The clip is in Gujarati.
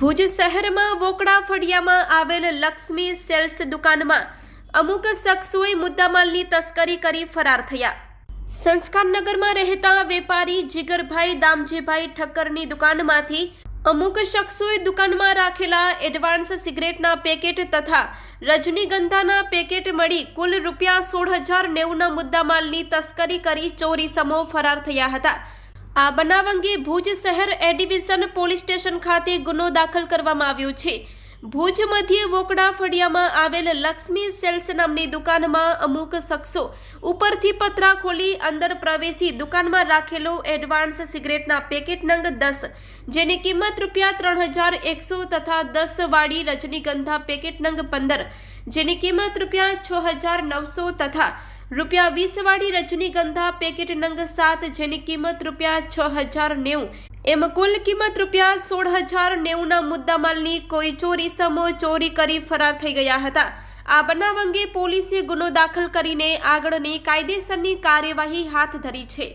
ભુજ શહેરમાં વોકડા ફળિયામાં આવેલ લક્ષ્મી સેલ્સ દુકાનમાં અમુક શખ્સોએ મુદ્દામાલની તસ્કરી કરી ફરાર થયા. સંસ્કારનગરમાં રહેતા વેપારી જીગરભાઈ દામજીભાઈ ઠક્કરની દુકાનમાંથી અમુક શખ્સોએ દુકાનમાં રાખેલા એડવાન્સ સિગરેટના પેકેટ તથા રજનીગંધાના પેકેટ મળી કુલ રૂપિયા સોળ હજાર નેવુંના મુદ્દામાલની તસ્કરી કરી ચોરી સમો ફરાર થયા હતા. આ બનાવ અંગે ભુજ શહેર એ ડિવિઝન પોલીસ સ્ટેશન ખાતે ગુનો દાખલ કરવામાં આવ્યો છે. ભુજ મધ્ય વોકડા ફળિયામાં આવેલ લક્ષ્મી સેલ્સ નામની દુકાનમાં અમુક શખ્સો ઉપરથી પતરા ખોલી અંદર પ્રવેશી દુકાનમાં રાખેલો એડવાન્સ સિગરેટના પેકેટ નંગ દસ, જેની કિંમત રૂપિયા ત્રણ હજાર એકસો તથા દસ વાળી રજનીગંધા પેકેટ નંગ પંદર, જેની કિંમત રૂપિયા છ હજાર નવસો તથા રૂપિયા વીસ વાળી રજનીગંધા પેકેટ નંગ સાત જેની કિંમત રૂપિયા છ હજાર નેવું. એમ કુલ કિંમત રૂપિયા સોળ હજાર નેવુંના મુદ્દામાલની કોઈ ચોરી સમો ચોરી કરી ફરાર થઈ ગયા હતા. આ બનાવ અંગે પોલીસે ગુનો દાખલ કરીને આગળની કાયદેસરની કાર્યવાહી હાથ ધરી છે.